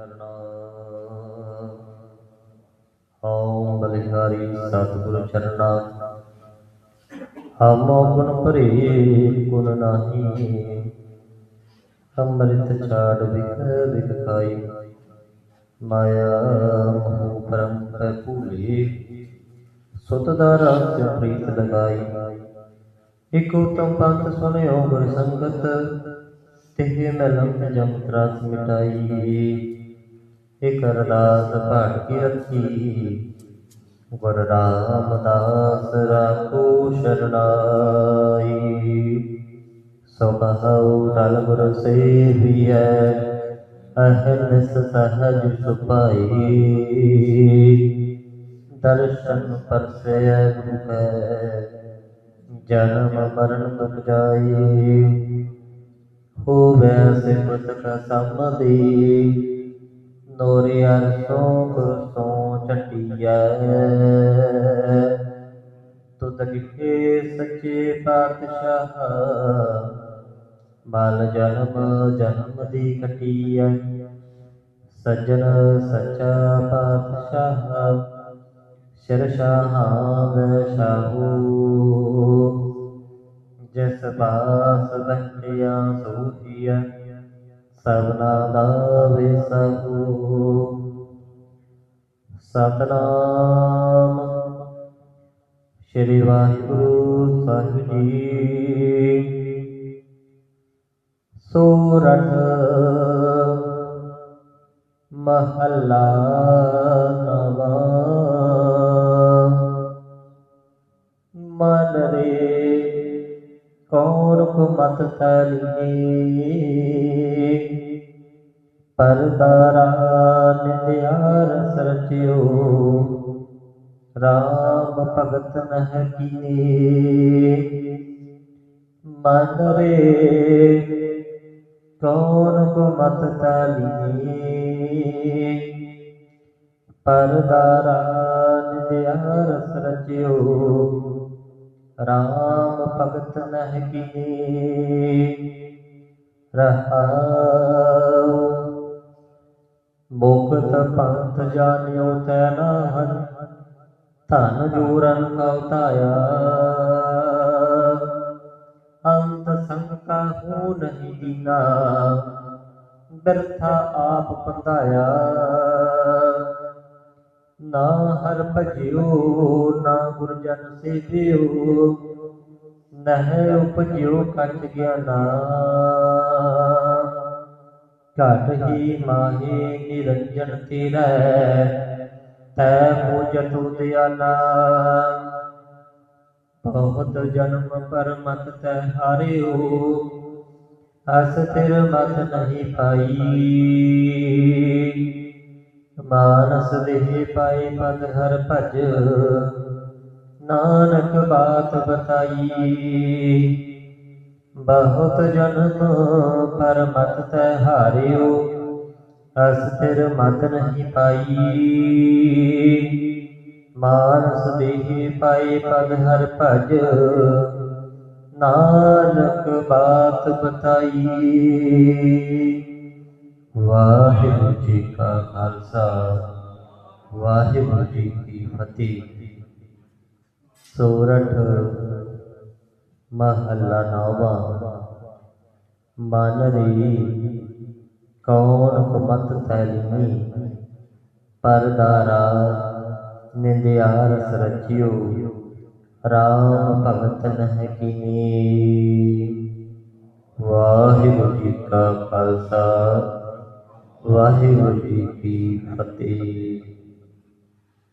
ਕਰਨਾ। ਓਮ ਬਲਿਹਾਰੀ ਸਤਿਗੁਰ ਚਰਨਾ ਹਮੋ ਗੁਣ ਭਰੇ ਗੁਣ ਨਾਹੀ। ਅੰਮ੍ਰਿਤ ਛਾੜ ਵਿਖ ਵਿਖ ਖਾਈ। ਮਾਇਆ ਮੋਹ ਪਰਮ ਭੂਲੇ। ਸੁਤ ਦਾ ਰਾਜ ਪ੍ਰੀਤ ਲਗਾਈ। ਇਕ ਉਤਮ ਪੰਥ ਸੁਨਿਓ ਗੁਰ ਸੰਗਤ, ਤਿਹ ਮਲਮ ਜਮ ਤਰਾਸ ਮਿਟਾਈ। ਇਕ ਅਰਦਾਸ ਪਾਠ ਕੀ ਰੱਖੀ। ਗੁਰ ਰਾਮਦਾਸ ਰਾਖੋ ਸ਼ਰਨਾਈ। ਸੋ ਕਹਉ ਤਲ ਗੁਰ ਸੇਵੀਐ ਅਹਨਿਸ ਸਹਜ ਸੁਪਾਈ ਦਰਸ਼ਨ ਪਰਸੈ ਗੁਰੂ ਕੈ, ਜਨਮ ਮਰਨ ਦੁਖ ਜਾਏ ਹੋਵੈ ਸਿਮਰਤ ਕਾ ਸਮਦੀ ਨੋਰੇ ਅਰਸੋਂ ਗੁਰਸੋਂ ਚਟਿਐ ਤੁਧ ਲਿਖੇ ਸੱਚੇ ਪਾਤਸ਼ਾਹ ਮਲ ਜਨਮ ਜਨਮ ਦੀ ਕਟਿਐ। ਸੱਜਣ ਸੱਚਾ ਪਾਤਸ਼ਾਹ ਸ਼ਰਸ਼ਾਹਾਂ ਵੈਸ਼ਾਹੂ ਜਿਸ ਬਾਸ ਬੰਟਿਆ ਸਭਨਾ ਦਾ ਵਿਸਹੂ ਸਤਨਾਮ ਸ਼੍ਰੀ ਵਾਹਿਗੁਰੂ ਸਾਹਿਬ ਜੀ। ਸੂਰਠ ਮਹੱਲਾ ਨਵਾਂ। ਮਨ ਰੇ ਕੌਣ ਕੋ ਮਤ ਤਲੀਏ ਪਰਦਾਰਾ ਨਿਦਿਆ ਰਸ ਰਾਮ ਭਗਤ ਨਹਿ ਕੀਏ। ਮਨ ਰੇ ਕੌਣ ਕੋ ਮਤ ਤਲੀਏ ਪਰਦਾਰਾ ਨਿਦਿਆ ਰਸ ਰਚਿਓ ਰਾਮ ਭਗਤ ਨਹਿ ਕੀਏ, ਰਹਾਉ। ਮੁਕਤ ਪੰਥ ਜਾਣਿਓ ਤੈ ਨਾਹਨ, ਧਨ ਜੋਰਨ ਕਉ ਧਾਇਆ ਅੰਤ ਸੰਗ ਕਾਹੂ ਨਹੀਂ ਦੀਨਾ, ਬਿਰਥਾ ਆਪ ਪੰਧਾਇਆ। ਨਾ ਹਰ ਭਜਿਓ, ਨਾ ਗੁਰ ਜਨ ਸੇਵਿਓ, ਨਹਿ ਉਪਜਿਓ ਕੰਚ ਗਿਆਨਾ। ਘਟ ਹੀ ਮਾਹੀ ਨਿਰੰਜਨ ਤੇਰਾ, ਤੈ ਮੂਜ ਤੂ ਦਿਆਲਾ ਬਹੁਤ ਜਨਮ ਪਰ ਮਤ ਤੈ ਹਾਰਿਓ, ਅਸ ਤਿਰ ਮਤ ਨਹੀਂ ਪਾਈ। ਮਾਨਸ ਦੇਹ ਪਾਏ ਪਦ ਹਰ ਭਜ। ਨਾਨਕ ਬਾਤ ਬਤਾਈ। ਬਹੁਤ ਜਨਮ ਪਰ ਮਤ ਤੈ ਹਾਰਿਓ ਅਸ ਤਿਰ ਮਤ ਨਹੀਂ ਪਾਈ। ਮਾਨਸ ਦੇਹ ਪਾਈ ਪਦ ਹਰ ਭਜ। ਨਾਨਕ ਬਾਤ ਬਤਾਈ। ਵਾਹਿਗੁਰੂ ਜੀ ਕਾ ਖਾਲਸਾ ਵਾਹਿਗੁਰੂ ਜੀ ਕੀ ਫਤਿਹ ਸੋਰਠ ਮਹੱਲਾ ਨੌਵਾਂ ਮਨ ਰੀ ਕੌਣ ਕੁਮਤ ਤੈਲੀਨੀ ਪਰਦਾਰਾ ਨਿੰਦਿਆ ਰਸ ਰਚਿਓ ਰਾਮ ਭਗਤ ਨਹਿ ਵਾਹਿਗੁਰੂ ਜੀ ਕੀ ਫਤਿਹ